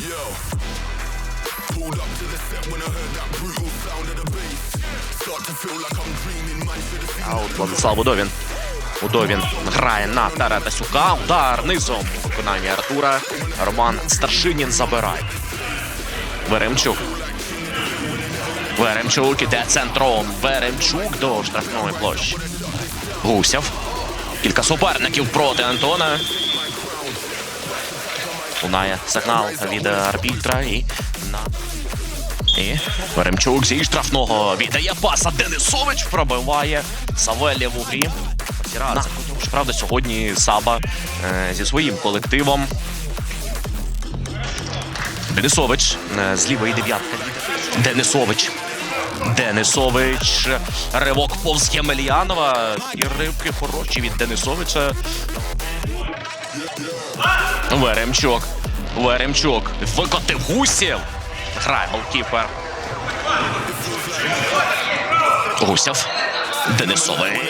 Pulled up to the set when I heard that brutal sound of the bass. Start to feel like I'm dreaming, man. Should have seen А Владислав Удовін. Удовін грає на Таратасюка. Удар низом. Виконання Артура. Роман Старшинін забирає. Веремчук. Веремчук іде центром. Веремчук до штрафної площі. Гусєв. Кілька суперників проти Антона. Лунає сигнал від арбітра і на. І Веремчук зі штрафного віддає паса. Денисович пробиває Савелєв у грі. На. Правда, сьогодні Саба е, зі своїм колективом. Денисович е, з лівої дев'ятки. Денисович. Денисович. Ривок повз Ємельянова. І рибки хороші від Денисовича. Веремчук. Веремчук. Викотив гусів. Грає голкіпер. Гусєв. Денисович.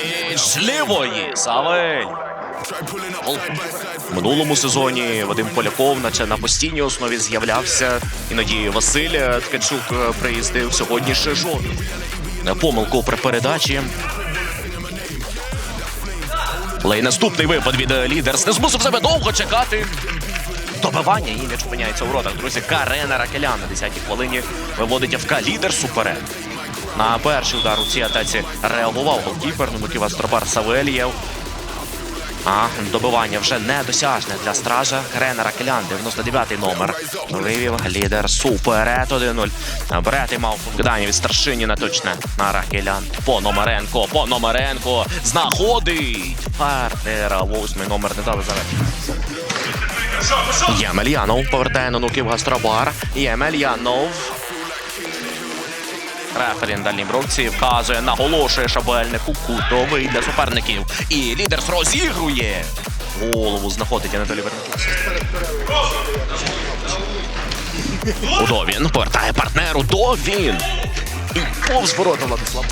Лівої. Савель. Гол. В минулому сезоні Вадим Поляков, наче на постійній основі з'являвся. Іноді Василь Ткачук е, приїздив. Сьогодні ще жоден. Помилку при передачі. Але й наступний випад від е, лідерс не змусив себе довго чекати. Добивання і м'яч опиняється у родах. Друзі, Карена Ракелян на 10-й хвилині виводить ФК лідерс уперед. На перший удар у цій атаці реагував голкіпер Нумиків Астробар Савельєв. А добивання вже недосяжне для стража. Карена Ракелян, 99-й номер. Вивів лідер суперет 1-0. Брети мав покидання від Старшиніна точне на Ракелян. Пономаренко, Пономаренко знаходить партнера. Восьмий номер не дали завершити. Ємельянов повертає на нуків Гастробар. Ємельянов. Рефері на дальній бровці вказує, наголошує шабельнику кутовий для суперників. І лідерс розігрує. Голову знаходить Анатолій Верников. Удовін повертає партнеру. Довін. І повз ворота Владислав.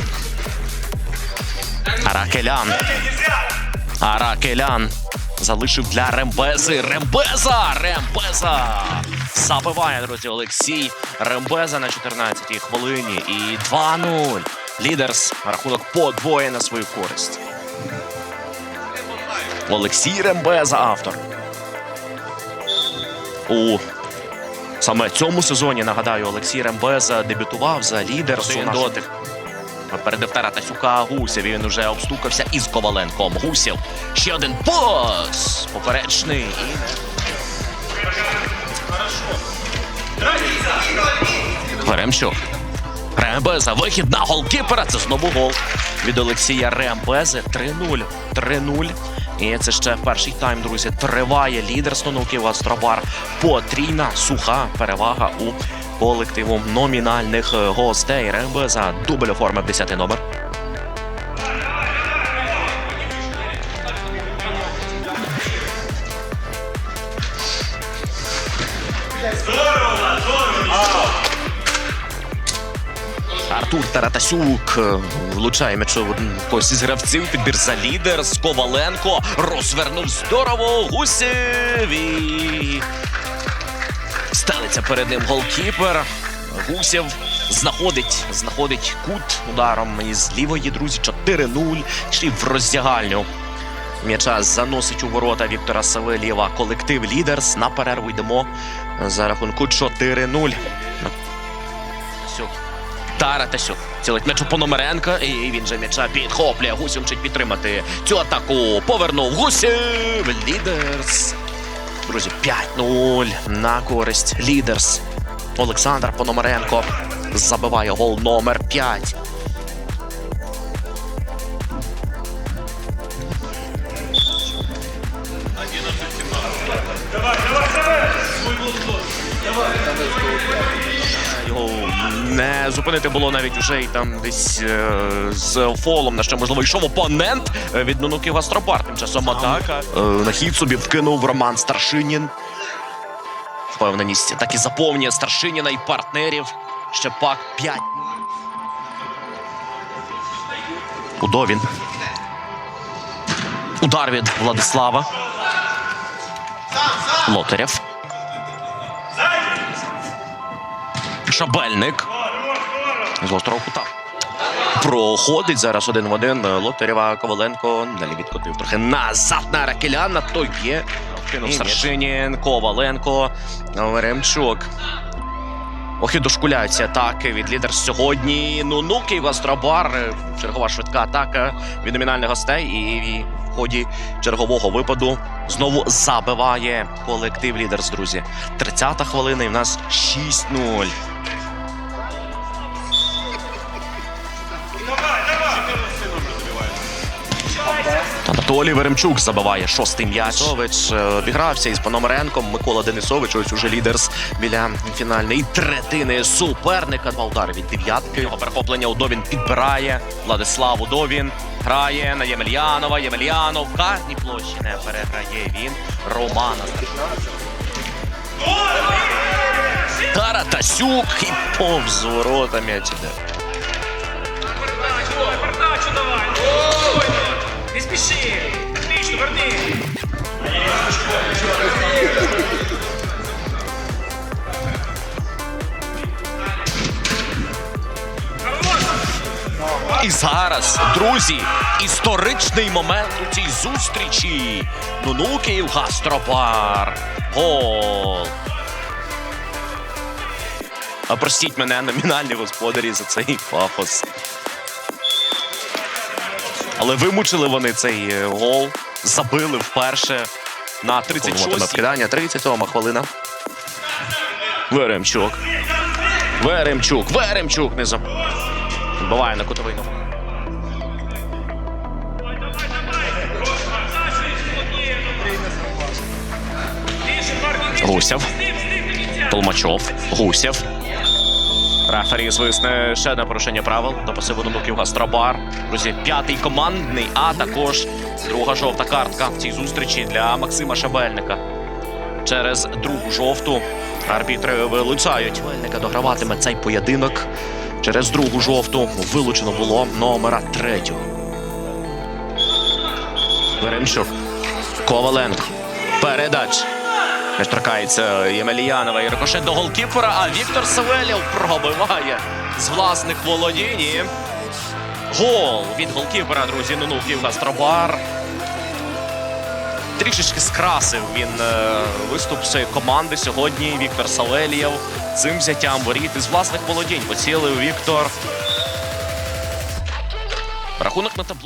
Аракелян. Аракелян. Залишив для Рембези. Рембеза! Рембеза! Забиває, друзі, Олексій Рембеза на 14-й хвилині. І 2-0. Лідерс. Рахунок подвоє на свою користь. Олексій Рембеза, автор. У саме цьому сезоні, нагадаю, Олексій Рембеза дебютував за лідерс. Один дотик. Передив Таратасюка Гусєв. і Він уже обстукався із Коваленком. Гусєв. Ще один пас. Поперечний. Веремчук. Рембеза. Вихід на голкіпера. Це знову гол від Олексія Рембези. 3-0. 3-0. І це ще перший тайм, друзі. Триває лідерство Нуків Астробар. Потрійна суха перевага у колективу номінальних гостей. Рембеза. Дубль оформив 10 номер. Артур Таратасюк е, влучає один когось із гравців. Підбір за лідер. з Коваленко розвернув здорово. Гусєв і стелиться перед ним голкіпер. Гусєв знаходить, знаходить кут ударом із лівої, друзі. 4-0. Йшли в роздягальню. М'яча заносить у ворота Віктора Савельєва. Колектив Лідерс. На перерву йдемо за рахунку 4-0. Сюк. Таратасюк. Цілить м'яч у Пономаренка, і він же м'яча підхоплює. Гусєв вчить підтримати цю атаку. Повернув Гусєв. Лідерс. Друзі, 5-0 на користь Лідерс. Олександр Пономаренко забиває гол номер 5. Його не зупинити було навіть уже і там десь е, з фолом, на що можливо йшов опонент е, від Нунуків Гастробар. Тим часом атака. Е, на хід собі вкинув Роман Старшинін. Впевненість так і заповнює Старшиніна і партнерів. Ще пак 5. Удовін. Удар від Владислава. Лотарєв. Шабельник. З гострого кута. Проходить зараз один в один. Лотарєва Коваленко. Далі відкотив трохи назад на Ракеляна. То є. Кинув Старшинін, Коваленко, Веремчук. Ох і дошкуляються атаки від лідер сьогодні. Ну, ну, Київ Гастробар. Чергова швидка атака від номінальних гостей. І в ході чергового випаду знову забиває колектив лідерс, друзі. 30-та хвилина і в нас 6-0. Анатолій Веремчук забиває шостий м'яч. Сович е, обігрався із Пономаренком. Микола Денисович, ось уже лідерс біля фінальної третини суперника. Два удари від дев'ятки. Його перехоплення Удовін підбирає. Владислав Удовін грає на Ємельянова. Ємельянов в карній площі не переграє він. Романа. Таратасюк і повз ворота м'яч іде. Передачу давай! Не спіши! Отлично, верни! І зараз, друзі, історичний момент у цій зустрічі. Ну-ну, Київ Гастробар. Гол. Простіть мене, номінальні господарі, за цей пафос. Але вимучили вони цей е, гол. Забили вперше на 36 вкидання. 37 хвилина. Веремчук. Веремчук. Веремчук не заб... Буває на кутовий ногу. Гусєв. Толмачов. Гусєв. Рефері свисне ще одне порушення правил до пасиву Донуків Гастробар. Друзі, п'ятий командний, а також друга жовта картка в цій зустрічі для Максима Шабельника. Через другу жовту арбітри вилучають. Шабельника дограватиме цей поєдинок. Через другу жовту вилучено було номера третього. Веремчук. Коваленко. Передач. Не торкається Ємельянова і рикошет до голкіпера, а Віктор Савельєв пробиває з власних володінь. І Гол від голкіпера, друзі, Нунуків Гастробар. Трішечки скрасив він е, виступ своєї команди сьогодні. Віктор Савельєв цим взяттям воріт із власних володінь. Поцілив Віктор. Рахунок на табло.